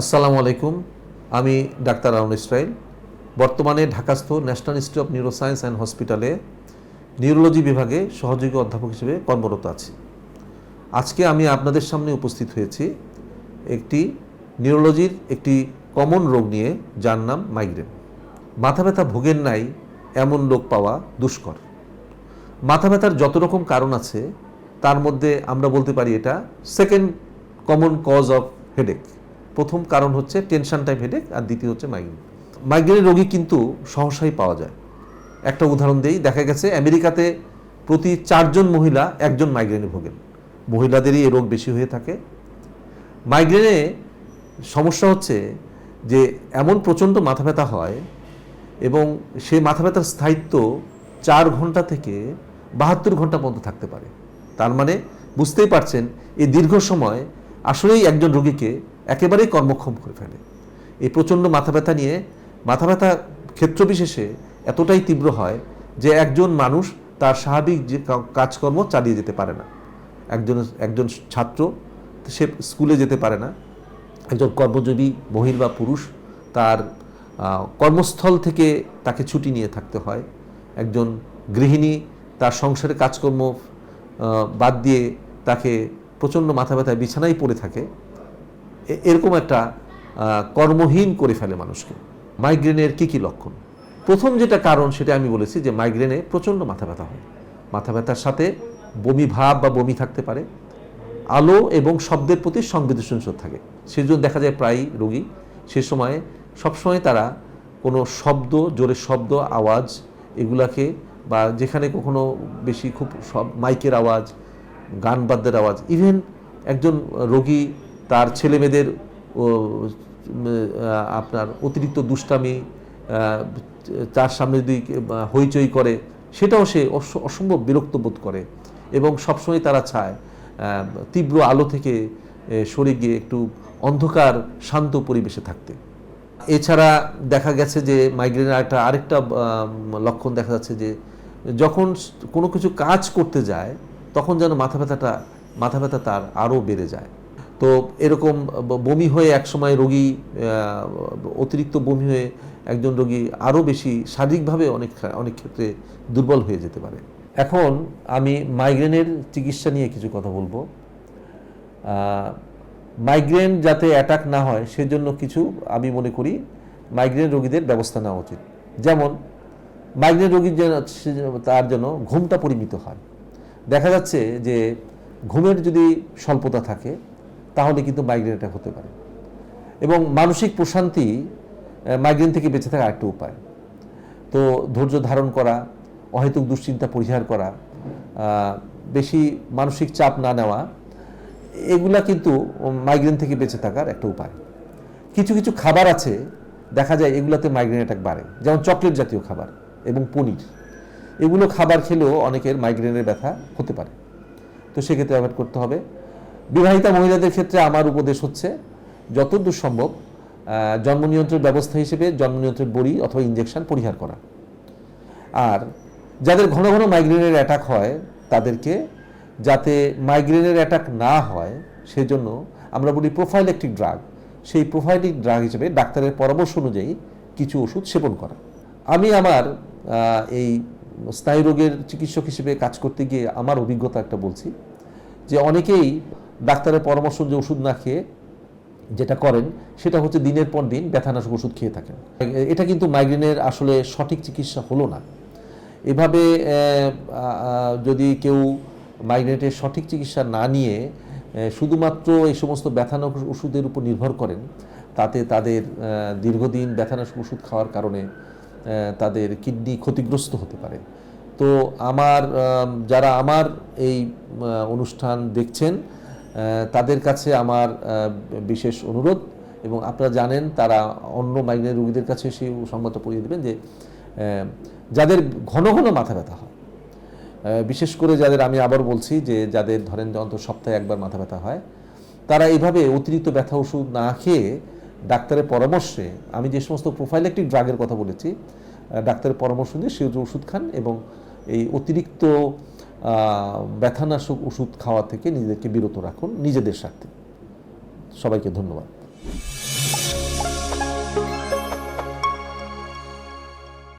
আসসালামু আলাইকুম, আমি ডাক্তার আরুন ইসরাইল। বর্তমানে ঢাকাস্থ national institute of neuroscience and হসপিটালে নিউরোলজি বিভাগে সহযোগী অধ্যাপক হিসেবে কর্মরত আছি। আজকে আমি আপনাদের সামনে উপস্থিত হয়েছি একটি নিউরোলজির একটি কমন রোগ নিয়ে, যার নাম মাইগ্রেন। মাথা ব্যথা ভোগের নাই এমন লোক পাওয়া দুষ্কর। মাথা ব্যথার যত রকম কারণ আছে, তার মধ্যে আমরা বলতে পারি এটা second common cause of headache প্রথম কারণ হচ্ছে টেনশন টাইপ হেডেক আর দ্বিতীয় হচ্ছে মাইগ্রেন মাইগ্রেনের রোগী কিন্তু সহসাই পাওয়া যায়। একটা উদাহরণ দেই, দেখা গেছে আমেরিকাতে প্রতি চারজন মহিলা একজন মাইগ্রেনে ভোগেন। মহিলাদেরই এই রোগ বেশি হয়ে থাকে। মাইগ্রেনে সমস্যা হচ্ছে যে এমন প্রচণ্ড মাথা ব্যথা হয় এবং সেই মাথা ব্যথার স্থায়িত্ব চার ঘণ্টা থেকে বাহাত্তর ঘণ্টা পর্যন্ত থাকতে পারে। তার মানে বুঝতেই পারছেন, এই দীর্ঘ সময় আসলেই একজন রোগীকে একেবারেই কর্মক্ষম করে ফেলে। এই প্রচণ্ড মাথা ব্যথা নিয়ে মাথা ব্যথা ক্ষেত্রবিশেষে এতটাই তীব্র হয় যে একজন মানুষ তার স্বাভাবিক যে কাজকর্ম চালিয়ে যেতে পারে না। একজন একজন ছাত্র সে স্কুলে যেতে পারে না। একজন কর্মজীবী, মহিলা বা পুরুষ তার কর্মস্থল থেকে তাকে ছুটি নিয়ে থাকতে হয়। একজন গৃহিণী তার সংসারের কাজকর্ম বাদ দিয়ে তাকে প্রচণ্ড মাথা ব্যথায় বিছানায় পড়ে থাকে। এরকম একটা কর্মহীন করে ফেলে মানুষকে। মাইগ্রেনের কি কি লক্ষণ? প্রথম যেটা কারণ সেটা আমি বলেছি যে মাইগ্রেনে প্রচণ্ড মাথা ব্যথা হয়। মাথা ব্যথার সাথে বমি ভাব বা বমি থাকতে পারে। আলো এবং শব্দের প্রতি সংবেদনশীল থাকে। সেজন্য দেখা যায় প্রায়ই রোগী সে সময়ে সবসময় তারা কোনো শব্দ, জোরে শব্দ, আওয়াজ এগুলাকে বা যেখানে কখনো বেশি খুব সব মাইকের আওয়াজ, গান বাদ্যের আওয়াজ ইভেন একজন রোগী তার উম, আহ, আপনার অতিরিক্ত দুষ্টামি তার সামনে যদি হইচই করে সেটাও সে অস- অসম্ভব বিরক্ত বোধ করে এবং সবসময় তারা চায় তীব্র আলো থেকে সরে গিয়ে একটু অন্ধকার শান্ত পরিবেশে থাকতে। এছাড়া দেখা গেছে যে মাইগ্রেনের একটা আরেকটা লক্ষণ দেখা যাচ্ছে যে যখন কোনো কিছু কাজ করতে যায় তখন যেন মাথা ব্যথাটা মাথা ব্যথা তার আরও বেড়ে যায়। তো এরকম বমি হয়ে একসময় রোগী অতিরিক্ত বমি হয়ে একজন রোগী আরও বেশি শারীরিকভাবে অনেক অনেক ক্ষেত্রে দুর্বল হয়ে যেতে পারে। এখন আমি মাইগ্রেনের চিকিৎসা নিয়ে কিছু কথা বলব। মাইগ্রেন যাতে অ্যাটাক না হয় সেজন্য কিছু আমি মনে করি মাইগ্রেন রোগীদের ব্যবস্থা নেওয়া উচিত। যেমন, মাইগ্রেন রোগীর যেন তার জন্য ঘুমটা পরিমিত হয়। দেখা যাচ্ছে যে ঘুমের যদি স্বল্পতা থাকে তাহলে কিন্তু মাইগ্রেন অ্যাটাক হতে পারে। এবং মানসিক প্রশান্তি মাইগ্রেন থেকে বেঁচে থাকার একটা উপায়। তো ধৈর্য ধারণ করা, অহেতুক দুশ্চিন্তা পরিহার করা বেশি মানসিক চাপ না নেওয়া, এগুলা কিন্তু মাইগ্রেন থেকে বেঁচে থাকার একটা উপায়। কিছু কিছু খাবার আছে, দেখা যায় এগুলাতে মাইগ্রেন অ্যাটাক বাড়ে। যেমন চকলেট জাতীয় খাবার এবং পনির। এগুলো খাবার খেলেও অনেকের মাইগ্রেনের ব্যথা হতে পারে। তো সেক্ষেত্রে অ্যাভয়েড করতে হবে। বিবাহিতা মহিলাদের ক্ষেত্রে আমার উপদেশ হচ্ছে, যতদূর সম্ভব জন্ম নিয়ন্ত্রণ ব্যবস্থা হিসেবে জন্ম নিয়ন্ত্রণ বড়ি অথবা ইঞ্জেকশন পরিহার করা। আর যাদের ঘন ঘন মাইগ্রেনের অ্যাটাক হয়, তাদেরকে যাতে মাইগ্রেনের অ্যাটাক না হয়, সেজন্য আমরা বলি প্রোফাইলেকটিক ড্রাগ সেই প্রোফাইলিক ড্রাগ হিসেবে ডাক্তারের পরামর্শ অনুযায়ী কিছু ওষুধ সেবন করা। আমি আমার এই স্নায়ু রোগের চিকিৎসক হিসেবে কাজ করতে গিয়ে আমার অভিজ্ঞতা একটা বলছি যে অনেকেই ডাক্তারের পরামর্শ যে ওষুধ না খেয়ে যেটা করেন, সেটা হচ্ছে দিনের পর দিন ব্যথানাশক ওষুধ খেয়ে থাকেন। এটা কিন্তু মাইগ্রেনের আসলে সঠিক চিকিৎসা হলো না। এভাবে যদি কেউ মাইগ্রেনের সঠিক চিকিৎসা না নিয়ে শুধুমাত্র এই সমস্ত ব্যথানাশক ওষুধের উপর নির্ভর করেন, তাতে তাদের দীর্ঘদিন ব্যথানাশক ওষুধ খাওয়ার কারণে তাদের কিডনি ক্ষতিগ্রস্ত হতে পারে। তো আমার যারা আমার এই অনুষ্ঠান দেখছেন তাদের কাছে আমার বিশেষ অনুরোধ এবং আপনারা জানেন তারা অন্য মাইগ্রেন রোগীদের কাছে সেই সংবাদটা পড়িয়ে দেবেন যে যাদের ঘন ঘন মাথা ব্যথা হয় বিশেষ করে যাদের আমি আবার বলছি যে যাদের ধরেন অন্তত সপ্তাহে একবার মাথা ব্যথা হয়, তারা এইভাবে অতিরিক্ত ব্যথা ওষুধ না খেয়ে ডাক্তারের পরামর্শে, আমি যে সমস্ত প্রোফাইলেকটিক ড্রাগের কথা বলেছি ডাক্তারের পরামর্শ দিয়ে সেই ওষুধ খান এবং এই অতিরিক্ত ব্যথানাশক ওষুধ খাওয়া থেকে নিজেদেরকে বিরত রাখুন নিজেদের স্বার্থে। সবাইকে ধন্যবাদ।